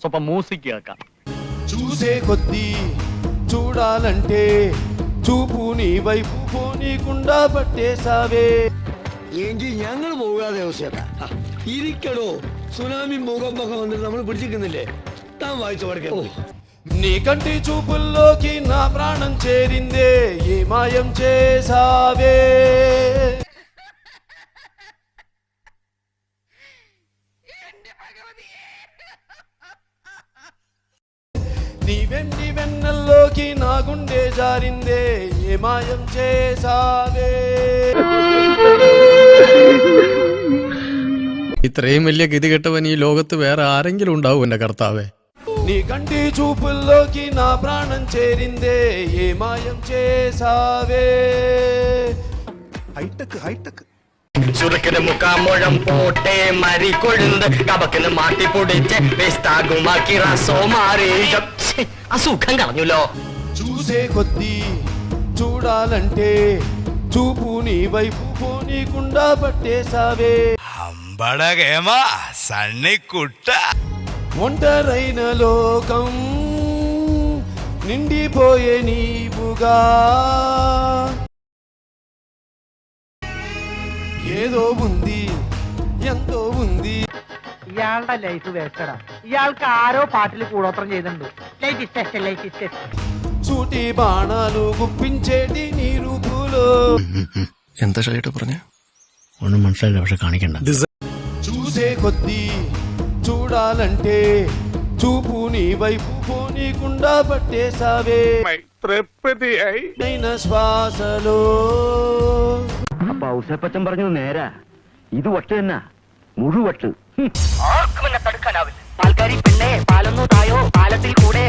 సొప మూసిగాక చూసే కొద్దీ చూడాలంటే చూపు నీ వైపు పోనీకుండా పట్టేశావే എനിക്ക് ഞങ്ങൾ പോകാതെ അവസ്ഥയല്ല ഇരിക്കടോ സുനാമി ഭൂകമ്പൊക്കെ വന്നിട്ട് നമ്മൾ പിടിച്ചിരിക്കുന്നില്ലേ താൻ വായിച്ചു പഠിക്കോ నీ కంటి చూపుల్లోకి నా ప్రాణం చేరిందే ఈ మాయం చేసావే నీ వెండి వెన్నెల్లోకి నా గుండె జారిందే ఏ మాయం చేసావే ഇത്രയും വലിയ ഗതികെട്ടവൻ ഈ ലോകത്ത് വേറെ ആരെങ്കിലും ഉണ്ടാവും എന്റെ കർത്താവേ నీ కంటి చూపుల్లోకి నా ప్రాణం చేరిందే ఏ మాయం చేసావే ചുരുക്കിന് മുക്കാമുഴം പോട്ടെ മരി കൊഴുന്ത് കബക്കിന് മാട്ടി പൊടിച്ച് വേസ്താകുമാക്കി റസോ മാറി അസുഖം കളഞ്ഞല്ലോ చూసే కొద్దీ చూడాలంటే చూపు నీ వైపు పోనీకుండా పట్టేశావే అంబడగేమ సన్ని కుట్ట ఒంటరైన లోకం నిండిపోయే నీవుగా ఏదో ఉంది ఎంతో ఉంది ഇയാളുടെ ലൈഫ് വേസ്റ്റഡാ ഇയാൾക്ക് ആരോ പാട്ടിൽ കൂടോത്രം ചെയ്തിട്ടുണ്ട് ലൈറ്റ് ടെസ്റ്റ് ലൈറ്റ് ടെസ്റ്റ് సూటి బాణాలు గుప్పించేటి నీ రూపులో എന്താ ഷൈട്ട് പറഞ്ഞ ഒന്നും മനസ്സിലായില്ല പക്ഷെ കാണിക്കണ്ട చూసే కొద్దీ చూడాలంటే చూపు నీ వైపు పోనీకుండా పట్టేశావే అయిన శ్వాసలో അപ്പൊ സെപ്പച്ചൻ പറഞ്ഞത് നേരാ. ഇത് വട്ട് തന്നെ മുഴുവട്ട്. ആർക്കും എന്നെ തടുക്കാനാവില്ല. പാൽക്കാരി പെണ്ണെ പാലൊന്നു തായോ പാലത്തിൽ കൂടെ